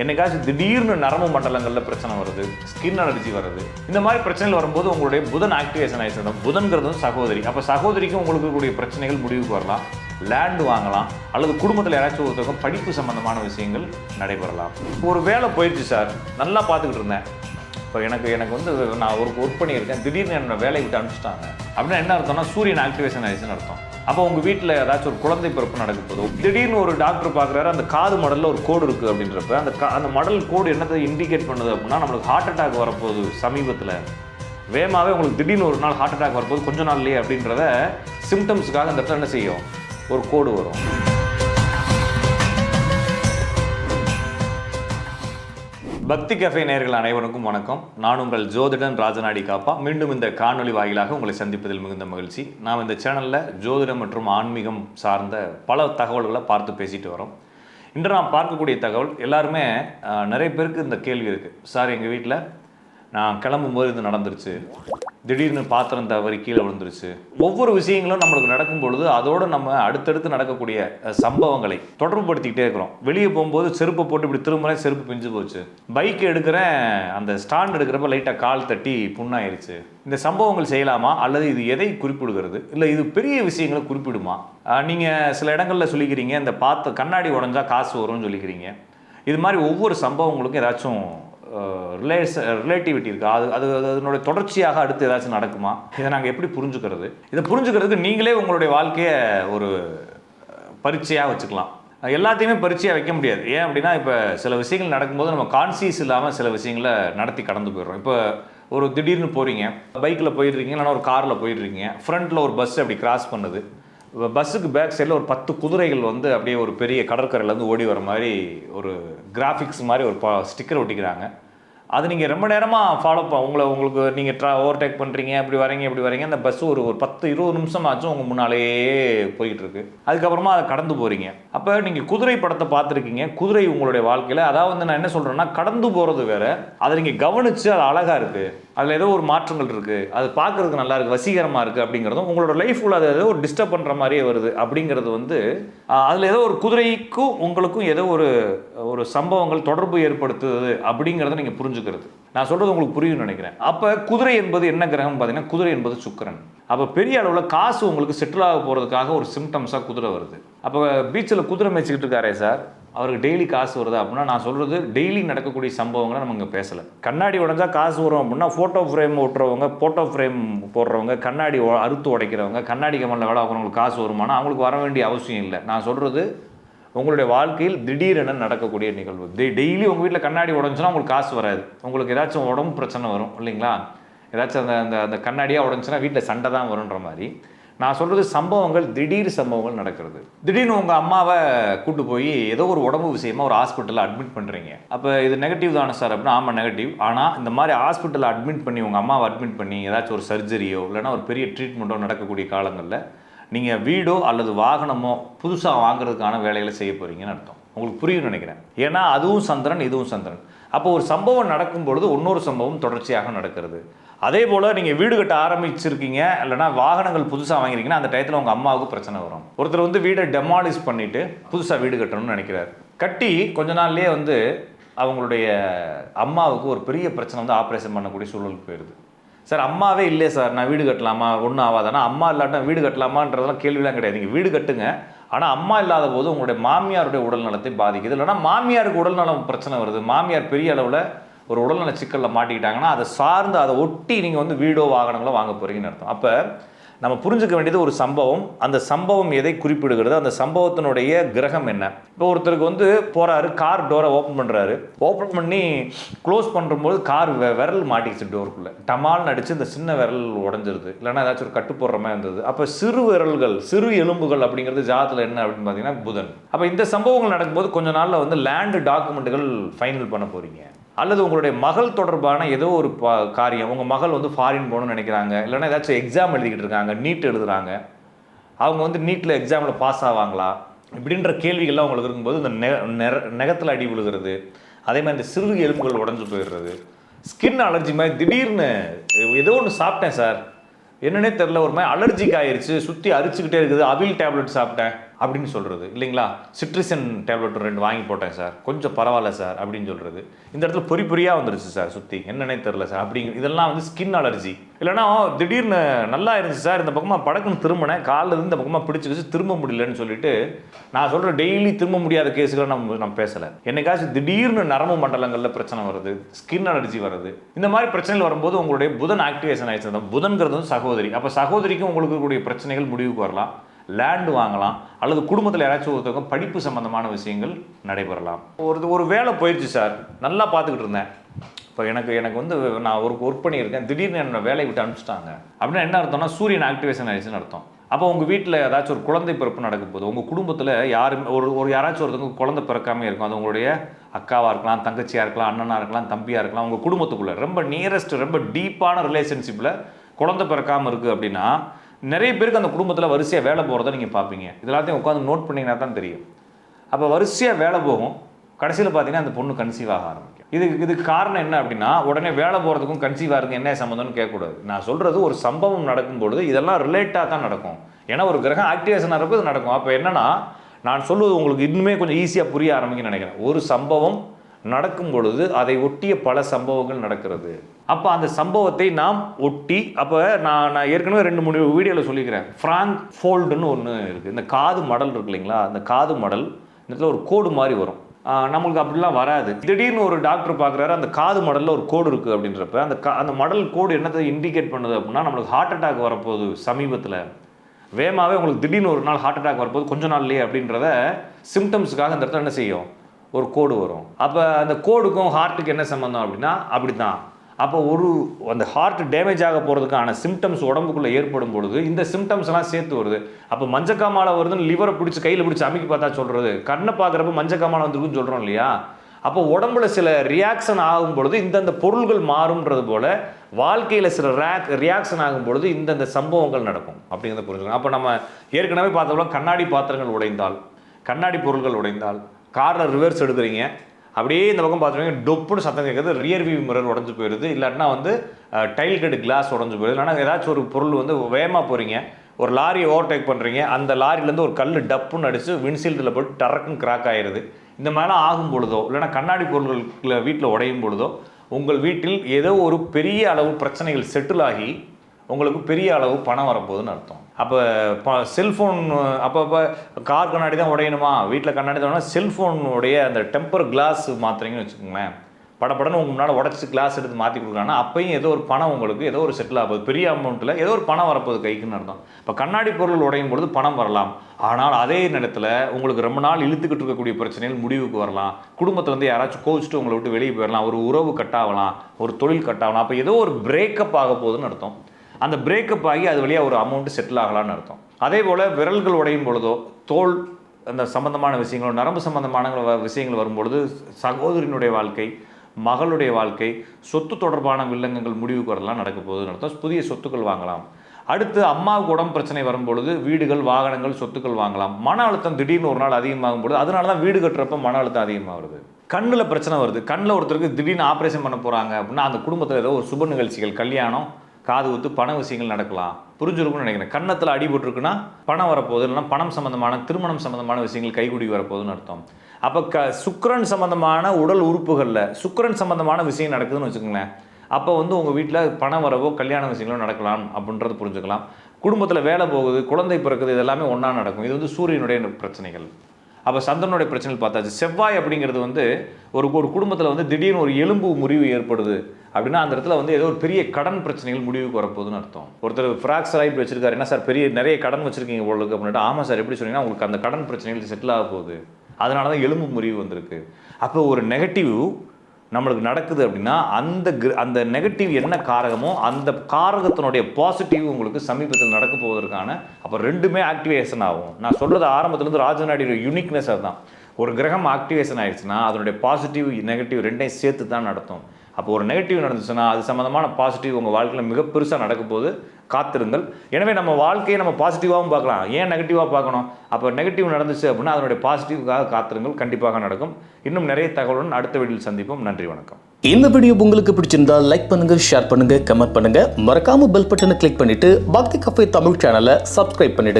என்னைக்காச்சும் திடீர்னு நரம்பு மண்டலங்களில் பிரச்சனை வருது ஸ்கின் அலர்ஜி வருது இந்த மாதிரி பிரச்சனைகள் வரும்போது உங்களுடைய புதன் ஆக்டிவேஷன் ஆகிடும் புதன்கிறது சகோதரி. அப்போ சகோதரிக்கும் உங்களுக்கு இருக்கக்கூடிய பிரச்சனைகள் முடிவுக்கு வரலாம் லேண்ட் வாங்கலாம் அல்லது குடும்பத்தில் யாராச்சும் ஒருத்தருக்கும் படிப்பு சம்பந்தமான விஷயங்கள் நடைபெறலாம். ஒரு வேலை போயிடுச்சு சார் நல்லா பார்த்துக்கிட்டு இருந்தேன். இப்போ எனக்கு எனக்கு வந்து நான் ஒரு ஒர்க் பண்ணியிருக்கேன். திடீர்னு என்னோட வேலையை விட்டு அனுப்பிச்சிட்டாங்க. அப்படின்னா என்ன அர்த்தம்னா சூரியன் ஆக்டிவேஷன் ஆயிடுச்சுன்னு அர்த்தம். அப்போ உங்கள் வீட்டில் ஏதாச்சும் ஒரு குழந்தை பிறப்பு நடக்க போதோ திடீர்னு ஒரு டாக்டர் பார்க்குறாரு அந்த காது மடலில் ஒரு கோடு இருக்குது அப்படின்றப்ப அந்த கா அந்த மடல் கோடு என்னத்தை இண்டிகேட் பண்ணுது அப்படின்னா நம்மளுக்கு ஹார்ட் அட்டாக் வரப்போகுது சமீபத்தில். வேகமாகவே உங்களுக்கு திடீர்னு ஒரு நாள் ஹார்ட் அட்டாக் வரப்போகுது கொஞ்ச நாள்லயே அப்படின்றத சிம்டம்ஸுக்காக அந்த இடத்துல என்ன செய்யும்? ஒரு கோடு வரும். பக்தி கஃபே நேர்கள் அனைவருக்கும் வணக்கம். நான் உங்கள் ஜோதிடன் ராஜநாடி காப்பா. மீண்டும் இந்த காணொலி வாயிலாக உங்களை சந்திப்பதில் மிகுந்த மகிழ்ச்சி. நாம் இந்த சேனலில் ஜோதிடம் மற்றும் ஆன்மீகம் சார்ந்த பல தகவல்களை பார்த்து பேசிட்டு வரோம். இன்று நாம் பார்க்கக்கூடிய தகவல் எல்லாருமே நிறைய பேருக்கு இந்த கேள்வி இருக்குது சார் எங்கள் வீட்டில் நான் கிளம்பும் போது இது நடந்துருச்சு. திடீர்னு பாத்திரம் தவறி கீழே விழுந்துருச்சு. ஒவ்வொரு விஷயங்களும் நம்மளுக்கு நடக்கும் பொழுது அதோட நம்ம அடுத்தடுத்து நடக்கக்கூடிய சம்பவங்களை தொடர்புபடுத்திக்கிட்டே இருக்கிறோம். வெளியே போகும்போது செருப்பை போட்டு இப்படி திரும்ப செருப்பு பிஞ்சு போச்சு. பைக் எடுக்கிறேன் அந்த ஸ்டாண்ட் எடுக்கிறப்ப லைட்டாக கால் தட்டி புண்ணாயிருச்சு. இந்த சம்பவங்கள் செய்யலாமா? அல்லது இது எதை குறிப்பிடுகிறது? இல்லை இது பெரிய விஷயங்களை குறிப்பிடுமா? நீங்கள் சில இடங்களில் சொல்லிக்கிறீங்க இந்த பார்த்த கண்ணாடி உடஞ்சா காசு வரும்னு சொல்லிக்கிறீங்க. இது மாதிரி ஒவ்வொரு சம்பவங்களுக்கும் ஏதாச்சும் ரிலேஸ் ரிலேட்டிவிட்டி இருக்கா? அது அது அது அதனுடைய தொடர்ச்சியாக அடுத்து ஏதாச்சும் நடக்குமா? இதை நாங்கள் எப்படி புரிஞ்சுக்கிறது? இதை புரிஞ்சுக்கிறதுக்கு நீங்களே உங்களுடைய வாழ்க்கையை ஒரு பரீட்சையாக வச்சுக்கலாம். எல்லாத்தையுமே பரீட்சையாக வைக்க முடியாது. ஏன் அப்படின்னா இப்போ சில விஷயங்கள் நடக்கும்போது நம்ம கான்சியஸ் இல்லாமல் சில விஷயங்களை நடத்தி கடந்து போயிடுறோம். இப்போ ஒரு திடீர்னு போகிறீங்க பைக்கில் போயிடுறீங்க இல்லைன்னா ஒரு காரில் போயிடுறீங்க. ஃப்ரண்ட்டில் ஒரு பஸ் அப்படி கிராஸ் பண்ணுது. பஸ்ஸுக்கு பேக் சைடில் ஒரு பத்து குதிரைகள் வந்து அப்படியே ஒரு பெரிய கடற்கரையிலேருந்து ஓடி வர மாதிரி ஒரு கிராஃபிக்ஸ் மாதிரி ஒரு பா ஸ்டிக்கர் ஒட்டிக்கிறாங்க. அது நீங்கள் ரொம்ப நேரமாக ஃபாலோ ப உங்களை உங்களுக்கு நீங்கள் ட்ரா ஓவர்டேக் பண்ணுறீங்க இப்படி வரீங்க இப்படி வரீங்க அந்த பஸ் ஒரு ஒரு பத்து இருபது நிமிஷம் ஆச்சும் உங்கள் முன்னாலேயே போயிட்டுருக்கு அதுக்கப்புறமா அதை கடந்து போகிறீங்க அப்போ நீங்கள் குதிரை படத்தை பார்த்துருக்கீங்க குதிரை உங்களுடைய வாழ்க்கையில். அதாவது வந்து நான் என்ன சொல்கிறேன்னா கடந்து போகிறது வேறு அதை நீங்கள் கவனித்து அது அழகாக இருக்குது அதில் ஏதோ ஒரு மாற்றங்கள் இருக்குது அது பார்க்குறதுக்கு நல்லா இருக்குது வசீகரமாக இருக்குது அப்படிங்கிறதும் உங்களோட லைஃப்பில் அது ஏதோ ஒரு டிஸ்டர்ப் பண்ணுற மாதிரியே வருது அப்படிங்கிறது வந்து அதில் ஏதோ ஒரு குதிரைக்கும் உங்களுக்கும் ஏதோ ஒரு ஒரு சம்பவங்கள் தொடர்பு ஏற்படுத்துது அப்படிங்கிறத நீங்கள் புரிஞ்சுக்கிறது. நான் சொல்கிறது உங்களுக்கு புரியும்னு நினைக்கிறேன். அப்போ குதிரை என்பது என்ன கிரகம் பார்த்தீங்கன்னா குதிரை என்பது சுக்கரன். அப்போ பெரிய அளவில் காசு உங்களுக்கு செட்டில் ஆக போகிறதுக்காக ஒரு சிம்டம்ஸாக குதிரை வருது. அப்போ பீச்சில் குதிரை மேய்ச்சிக்கிட்டு இருக்காரே சார் அவருக்கு டெய்லி காசு வருது அப்படின்னா நான் சொல்கிறது டெய்லி நடக்கக்கூடிய சம்பவங்களை நம்ம இங்கே பேசலை. கண்ணாடி உடஞ்சா காசு வரும் அப்படின்னா ஃபோட்டோ ஃப்ரேம் ஓட்டுறவங்க ஃபோட்டோ ஃப்ரேம் போடுறவங்க கண்ணாடி அறுத்து உடைக்கிறவங்க கண்ணாடி கமலில் வேலை பார்க்குறவங்களுக்கு காசு வருமானா அவங்களுக்கு வர வேண்டிய அவசியம் இல்லை. நான் சொல்கிறது உங்களுடைய வாழ்க்கையில் திடீரென நடக்கக்கூடிய நிகழ்வு. டெய்லி உங்கள் வீட்டில் கண்ணாடி உடஞ்சுன்னா உங்களுக்கு காசு வராது. உங்களுக்கு ஏதாச்சும் உடம்பு பிரச்சனை வரும் இல்லைங்களா? ஏதாச்சும் அந்த அந்த அந்த கண்ணாடியாக உடஞ்சுன்னா வீட்டில் சண்டை தான் வருன்ற மாதிரி. நான் சொல்கிறது சம்பவங்கள் திடீர் சம்பவங்கள் நடக்கிறது. திடீர்னு உங்கள் அம்மாவை கூட்டு போய் ஏதோ ஒரு உடம்பு விஷயமா ஒரு ஹாஸ்பிட்டலில் அட்மிட் பண்ணுறீங்க அப்போ இது நெகட்டிவ் தானே சார் அப்படின்னா ஆமாம் நெகட்டிவ் ஆனால் இந்த மாதிரி ஹாஸ்பிட்டலில் அட்மிட் பண்ணி உங்கள் அம்மாவை அட்மிட் பண்ணி ஏதாச்சும் ஒரு சர்ஜரியோ இல்லைனா ஒரு பெரிய ட்ரீட்மெண்ட்டோ நடக்கக்கூடிய காலங்களில் நீங்கள் வீடோ அல்லது வாகனமோ புதுசாக வாங்குறதுக்கான வேலைகளை செய்ய போகிறீங்கன்னு அர்த்தம். உங்களுக்கு புரியும் நினைக்கிறேன். ஏன்னா அதுவும் சந்திரன் இதுவும் சந்திரன். அப்போ ஒரு சம்பவம் நடக்கும் பொழுது இன்னொரு சம்பவம் தொடர்ச்சியாக நடக்கிறது. அதே போல் நீங்கள் வீடு கட்ட ஆரம்பிச்சிருக்கீங்க இல்லைனா வாகனங்கள் புதுசாக வாங்கிருக்கீங்கன்னா அந்த டயத்தில் உங்கள் அம்மாவுக்கு பிரச்சனை வரும். ஒருத்தர் வந்து வீடை டெமாலிஷ் பண்ணிவிட்டு புதுசாக வீடு கட்டணும்னு நினைக்கிறார். கட்டி கொஞ்ச நாள்லேயே வந்து அவங்களுடைய அம்மாவுக்கு ஒரு பெரிய பிரச்சனை வந்து ஆப்ரேஷன் பண்ணக்கூடிய சூழலுக்கு போயிடுது சார் அம்மாவே இல்லையே சார் நான் வீடு கட்டலாமா? ஒன்றும் ஆகாதானா அம்மா இல்லாட்டா வீடு கட்டலாமான்றதெல்லாம் கேள்விலாம் கிடையாது. நீங்கள் வீடு கட்டுங்க. ஆனால் அம்மா இல்லாத போது உங்களுடைய மாமியாருடைய உடல் நலத்தை பாதிக்குது. இல்லைன்னா மாமியாருக்கு உடல்நலம் பிரச்சனை வருது. மாமியார் பெரிய அளவில் ஒரு உடல்நல சிக்கலில் மாட்டிக்கிட்டாங்கன்னா அதை சார்ந்து அதை ஒட்டி நீங்கள் வந்து வீடோ வாகனங்களோ வாங்க போகிறீங்கன்னு அர்த்தம். அப்போ நம்ம புரிஞ்சுக்க வேண்டியது ஒரு சம்பவம். அந்த சம்பவம் எதை குறிப்பிடுகிறது? அந்த சம்பவத்தினுடைய கிரகம் என்ன? இப்போ ஒருத்தருக்கு வந்து போகிறாரு கார் டோரை ஓப்பன் பண்ணுறாரு ஓப்பன் பண்ணி க்ளோஸ் பண்ணும்போது கார் விரல் மாட்டிக்கிச்சு டோருக்குள்ளே. டமால்னு அடிச்சு இந்த சின்ன விரல் உடஞ்சிருது. இல்லைன்னா ஏதாச்சும் ஒரு கட்டு போடுற மாதிரி இருந்தது. அப்போ சிறு விரல்கள் சிறு எலும்புகள் அப்படிங்கிறது ஜாதத்தில் என்ன அப்படின்னு பார்த்தீங்கன்னா புதன். அப்போ இந்த சம்பவங்கள் நடக்கும்போது கொஞ்ச நாளில் வந்து லேண்டு டாக்குமெண்ட்டுகள் ஃபைனல் பண்ண போகிறீங்க அல்லது உங்களுடைய மகள் தொடர்பான ஏதோ ஒரு பா- காரியம் உங்கள் மகள் வந்து ஃபாரின் போகணும்னு நினைக்கிறாங்க இல்லைன்னா ஏதாச்சும் எக்ஸாம் எழுதிக்கிட்டு இருக்காங்க நீட் எழுதுறாங்க அவங்க வந்து நீட்டில் எக்ஸாமில் பாஸ் ஆவாங்களா? இப்படின்ற கேள்விகள்லாம் உங்களுக்கு இருக்கும்போது இந்த நெ நெர- அடி விழுகிறது அதே மாதிரி இந்த சிறு எலும்புகள் உடஞ்சு போயிடுறது ஸ்கின் அலர்ஜி மாதிரி திடீர்னு ஏதோ ஒன்று சாப்பிட்டேன் சார். என்னன்னே தெரில ஒரு மாதிரி அலர்ஜிக் ஆயிருச்சு சுற்றி அரிச்சுக்கிட்டே இருக்குது அவில் டேப்லெட் சாப்பிட்டேன். அப்படின்னு சொல்கிறது இல்லைங்களா? சிட்ரிசன் டேப்லெட் ரெண்டு வாங்கி போட்டேன் சார். கொஞ்சம் பரவாயில்ல சார் அப்படின்னு சொல்கிறது இந்த இடத்துல பொறி பொறியாக வந்துருச்சு சார் சுற்றி என்னன்னே தெரில சார். அப்படிங்க இதெல்லாம் வந்து ஸ்கின் அலர்ஜி இல்லைன்னா திடீர்னு நல்லா இருந்துச்சு சார். இந்த பக்கமாக படக்குன்னு திரும்பினேன். காலில் இருந்து இந்த பக்கமாக பிடிச்சி வச்சு திரும்ப முடியலன்னு சொல்லிட்டு நான் சொல்கிற டெய்லி திரும்ப முடியாத கேஸுகளை நம்ம நம்ம பேசலை. என்னைக்காச்சும் திடீர்னு நரம்பு மண்டலங்களில் பிரச்சனை வருது ஸ்கின் அலர்ஜி வருது. இந்த மாதிரி பிரச்சனைகள் வரும்போது உங்களுடைய புதன் ஆக்டிவேஷன் ஆயிடுச்சு. புதன்கிறது வந்து சகோதரி. அப்போ சகோதரிக்கும் உங்களுக்கு பிரச்சனைகள் முடிவுக்கு வரலாம். லேண்டு வாங்கலாம் அல்லது குடும்பத்தில் யாராச்சும் ஒருத்தவங்க படிப்பு சம்மந்தமான விஷயங்கள் நடைபெறலாம். ஒரு ஒரு வேலை போயிடுச்சு சார். நல்லா பார்த்துக்கிட்டு இருந்தேன். இப்போ எனக்கு எனக்கு வந்து நான் ஒரு ஒர்க் பண்ணியிருக்கேன். திடீர்னு என்னோட வேலையை விட்டு அனுப்பிச்சிட்டாங்க. அப்படின்னா என்ன அர்த்தம்னா சூரியன் ஆக்டிவேஷன் ஆயிடுச்சுன்னு அர்த்தம். அப்போ உங்கள் வீட்டில் ஏதாச்சும் ஒரு குழந்தை பிறப்பு நடக்கும் போது உங்கள் குடும்பத்தில் யாரும் ஒரு ஒரு யாராச்சும் ஒருத்தவங்க குழந்தை பிறக்காம இருக்கும். அது உங்களுடைய அக்காவாக இருக்கலாம் தங்கச்சியாக இருக்கலாம் அண்ணனாக இருக்கலாம் தம்பியாக இருக்கலாம் உங்கள் குடும்பத்துக்குள்ளே. ரொம்ப நியரஸ்ட் ரொம்ப டீப்பான ரிலேஷன்ஷிப்பில் குழந்தை பிறக்காமல் இருக்குது அப்படின்னா நிறைய பேருக்கு அந்த குடும்பத்தில் வரிசையாக வேலை போகிறத நீங்கள் பார்ப்பீங்க. இதெல்லாத்தையும் உட்காந்து நோட் பண்ணிங்கன்னா தான் தெரியும். அப்போ வரிசையாக வேலை போகும். கடைசியில் பார்த்தீங்கன்னா அந்த பொண்ணு கன்சீவ் ஆக ஆரம்பிக்கும். இதுக்கு இதுக்கு காரணம் என்ன அப்படின்னா உடனே வேலை போகிறதுக்கும் கன்சீவ் இருக்கும் என்ன சம்மந்தம்னு கேட்கக்கூடாது. நான் சொல்கிறது ஒரு சம்பவம் நடக்கும்பொழுது இதெல்லாம் ரிலேட்டாக தான் நடக்கும். ஏன்னா ஒரு கிரகம் ஆக்டிவேஷன் ஆகிறப்ப இது நடக்கும். அப்போ என்னன்னா நான் சொல்வது உங்களுக்கு இன்னுமே கொஞ்சம் ஈஸியாக புரிய ஆரம்பிக்கும்னு நினைக்கிறேன். ஒரு சம்பவம் நடக்கும் பொழுது அதை ஒட்டிய பல சம்பவங்கள் நடக்கிறது. அப்போ அந்த சம்பவத்தை நாம் ஒட்டி அப்போ நான் நான் ஏற்கனவே ரெண்டு மூணு வீடியோவில் சொல்லிக்கிறேன். ஃப்ராங்க் ஃபோல்டுன்னு ஒன்று இருக்குது இந்த காது மடல் இருக்கு இல்லைங்களா? அந்த காது மடல் இந்த இடத்துல ஒரு கோடு மாதிரி வரும். நம்மளுக்கு அப்படிலாம் வராது. திடீர்னு ஒரு டாக்டர் பார்க்குறாரு அந்த காது மடலில் ஒரு கோடு இருக்குது அப்படின்றப்ப அந்த கா அந்த மடல் கோடு என்னத்தை இண்டிகேட் பண்ணுது அப்படின்னா நம்மளுக்கு ஹார்ட் அட்டாக் வரப்போகுது சமீபத்தில். வேகமாகவே உங்களுக்கு திடீர்னு ஒரு நாள் ஹார்ட் அட்டாக் வரப்போகுது கொஞ்ச நாள்லயே அப்படின்றத சிம்டம்ஸுக்காக அந்த இடத்துல என்ன செய்யும்? ஒரு கோடு வரும். அப்போ அந்த கோடுக்கும் ஹார்ட்டுக்கு என்ன சம்மந்தம் அப்படின்னா அப்படி தான் அப்போ ஒரு அந்த ஹார்ட் டேமேஜ் ஆக போகிறதுக்கான சிம்டம்ஸ் உடம்புக்குள்ளே ஏற்படும் பொழுது இந்த சிம்டம்ஸ்லாம் சேர்த்து வருது. அப்போ மஞ்சக்காமாலை வருதுன்னு லிவரை பிடிச்சி கையில் பிடிச்சி அமைக்கி பார்த்தா சொல்கிறது கண்ணை பார்க்குறப்ப மஞ்சக்காமாலை வந்துருக்குன்னு சொல்கிறோம் இல்லையா? அப்போ உடம்புல சில ரியாக்ஷன் ஆகும் பொழுது இந்தந்த பொருள்கள் மாறும்ன்றது போல் வாழ்க்கையில் சில ரேக் ரியாக்ஷன் ஆகும் பொழுது இந்தந்த சம்பவங்கள் நடக்கும் அப்படிங்கிறத புரிஞ்சுக்கணும். அப்போ நம்ம ஏற்கனவே பார்த்தோம்னா கண்ணாடி பாத்திரங்கள் உடைந்தால் கண்ணாடி பொருள்கள் உடைந்தால் காரில் ரிவர்ஸ் எடுக்கிறீங்க. அப்படியே இந்த பக்கம் பார்த்துருவீங்க டொப்புன்னு சத்தம் கேட்குறது ரியர் வியூ மிரர் உடஞ்சு போயிடுது. இல்லாட்டினா வந்து டைல் கட்டு கிளாஸ் உடஞ்சு போயிடுது. இல்லைனா ஏதாச்சும் ஒரு பொருள் வந்து வேகமாக போகிறீங்க ஒரு லாரியை ஓவர்டேக் பண்ணுறீங்க அந்த லாரியிலேருந்து ஒரு கல் டப்புன்னு அடித்து வின்சீல்டில் போட்டு டரக்குன்னு கிராக் ஆயிடுது இந்த மாதிரிலாம் ஆகும் பொழுதோ இல்லைனா கண்ணாடி பொருட்கள் வீட்டில் உடையும் பொழுதோ உங்கள் வீட்டில் ஏதோ ஒரு பெரிய அளவு பிரச்சனைகள் செட்டில் ஆகி உங்களுக்கு பெரிய அளவு பணம் வரப்போகுதுன்னு அர்த்தம். அப்போ ப செல்ஃபோன் அப்போ கார் கண்ணாடி தான் உடையணுமா? வீட்டில் கண்ணாடி தான் செல்ஃபோனுடைய அந்த டெம்பர் கிளாஸ் மாற்றுறீங்கன்னு வச்சுக்கோங்களேன். படப்படன்னு உங்கள் முன்னால் உடச்சி கிளாஸ் எடுத்து மாற்றி கொடுக்குறாங்கன்னா அப்பையும் ஏதோ ஒரு பணம் உங்களுக்கு ஏதோ ஒரு செட்டில் ஆகுது பெரிய அமௌண்ட்டில் ஏதோ ஒரு பணம் வரப்போகுது கைக்குன்னு அர்த்தம். இப்போ கண்ணாடி பொருள் உடையும் பொழுது பணம் வரலாம். ஆனால் அதே நேரத்தில் உங்களுக்கு ரொம்ப நாள் இழுத்துக்கிட்டு இருக்கக்கூடிய பிரச்சனைகள் முடிவுக்கு வரலாம். குடும்பத்தில் வந்து யாராச்சும் கோவிச்சுட்டு உங்களை விட்டு வெளியே போயிடலாம் ஒரு உறவு கட்டாகலாம் ஒரு தொழில் கட்டாகலாம் அப்போ ஏதோ ஒரு பிரேக்கப் ஆக போகுதுன்னு அர்த்தம். அந்த பிரேக்கப் ஆகி அது வழியாக ஒரு அமௌண்ட்டு செட்டில் ஆகலான்னு அர்த்தம். அதே போல் விரல்கள் உடையும் பொழுதோ தோல் அந்த சம்பந்தமான விஷயங்களோ நரம்பு சம்பந்தமான வ- விஷயங்கள் வரும்பொழுது சகோதரியினுடைய வாழ்க்கை மகளுடைய வாழ்க்கை சொத்து தொடர்பான வில்லங்கங்கள் முடிவுக்கு வரலாம் நடக்க போகுதுன்னு அர்த்தம். புதிய சொத்துக்கள் வாங்கலாம். அடுத்து அம்மாவுக்கு உடம்பு பிரச்சனை வரும்பொழுது வீடுகள் வாகனங்கள் சொத்துக்கள் வாங்கலாம். மன அழுத்தம் திடீர்னு ஒரு நாள் அதிகமாகும் பொழுது அதனால தான் வீடு கட்டுறப்ப மன அழுத்தம் அதிகமாகிறது. கண்ணில் பிரச்சனை வருது. கண்ணில் ஒருத்தருக்கு திடீர்னு ஆப்ரேஷன் பண்ண போகிறாங்க அப்படின்னா அந்த குடும்பத்தில் ஏதோ ஒரு சுப நிகழ்ச்சிகள் கல்யாணம் காது குத்து பண விஷயங்கள் நடக்கலாம். புரிஞ்சிருக்கும்னு நினைக்கிறேன். கன்னத்தில் அடிபட்டுருக்குன்னா பணம் வரப்போகுது. இல்லைன்னா பணம் சம்மந்தமான திருமணம் சம்மந்தமான விஷயங்கள் கைகூடி வரப்போகுதுன்னு அர்த்தம். அப்போ க சுக்கரன் சம்மந்தமான உடல் உறுப்புகளில் சுக்கரன் சம்மந்தமான விஷயம் நடக்குதுன்னு வச்சுக்கோங்களேன். அப்போ வந்து உங்கள் வீட்டில் பணம் வரவோ கல்யாண விஷயங்களோ நடக்கலாம் அப்படின்றது புரிஞ்சுக்கலாம். குடும்பத்தில் வேலை போகுது குழந்தை பிறக்குது இது எல்லாமே ஒன்றா நடக்கும். இது வந்து சூரியனுடைய பிரச்சனைகள். அப்போ சந்திரனுடைய பிரச்சனைகள் பார்த்தாச்சு. செவ்வாய் அப்படிங்கிறது வந்து ஒரு ஒரு குடும்பத்தில் வந்து திடீர்னு ஒரு எலும்பு முறிவு ஏற்படுது. அப்படின்னா அந்த இடத்துல வந்து ஏதோ ஒரு பெரிய கடன் பிரச்சனைகள் முடிவுக்கு வரப்போகுதுன்னு அர்த்தம். ஒருத்தர் ஃப்ராக்சர் ஆகி வச்சிருக்காரு. என்ன சார் பெரிய நிறைய கடன் வச்சிருக்கீங்க உங்களுக்கு அப்படின்ட்டு ஆமாம் சார் எப்படி சொன்னீங்கன்னா உங்களுக்கு அந்த கடன் பிரச்சனைகள் செட்டில் ஆக போகுது. அதனால தான் எலும்பு முறிவு வந்திருக்கு. அப்போ ஒரு நெகட்டிவ் நம்மளுக்கு நடக்குது அப்படின்னா அந்த கிர- அந்த நெகட்டிவ் என்ன காரகமோ அந்த காரகத்தினுடைய பாசிட்டிவ் உங்களுக்கு சமீபத்தில் நடக்க போவதற்கான அப்போ ரெண்டுமே ஆக்டிவேஷன் ஆகும். நான் சொல்கிறது ஆரம்பத்துலேருந்து ராஜநாடியோட யூனிக்னஸ் அதுதான். ஒரு கிரகம் ஆக்டிவேஷன் ஆயிடுச்சுன்னா அதனுடைய பாசிட்டிவ் நெகட்டிவ் ரெண்டையும் சேர்த்து தான் நடத்தும். அப்போ ஒரு நெகட்டிவ் நடந்துச்சுன்னா அது சம்மந்தமான பாசிட்டிவ் உங்கள் வாழ்க்கையில் மிக பெருசாக நடக்கும்போது போது காத்திருங்கள். எனவே நம்ம வாழ்க்கையை நம்ம பாசிட்டிவாகவும் பார்க்கலாம். ஏன் நெகட்டிவாக பார்க்கணும்? அப்போ நெகட்டிவ் நடந்துச்சு அப்படின்னா அதனுடைய பாசிட்டிவ்காக காத்திருங்கள். கண்டிப்பாக நடக்கும். இன்னும் நிறைய தகவலுடன் அடுத்த வீடியில் சந்திப்போம். நன்றி வணக்கம். இந்த வீடியோ உங்களுக்கு பிடிச்சிருந்தா லைக் பண்ணுங்க ஷேர் பண்ணுங்க கமெண்ட் பண்ணுங்க. மறக்காம பெல் பட்டனை கிளிக் பண்ணிட்டு பக்தி கஃபே தமிழ் சேனலை சப்ஸ்கிரைப் பண்ணிடுங்க.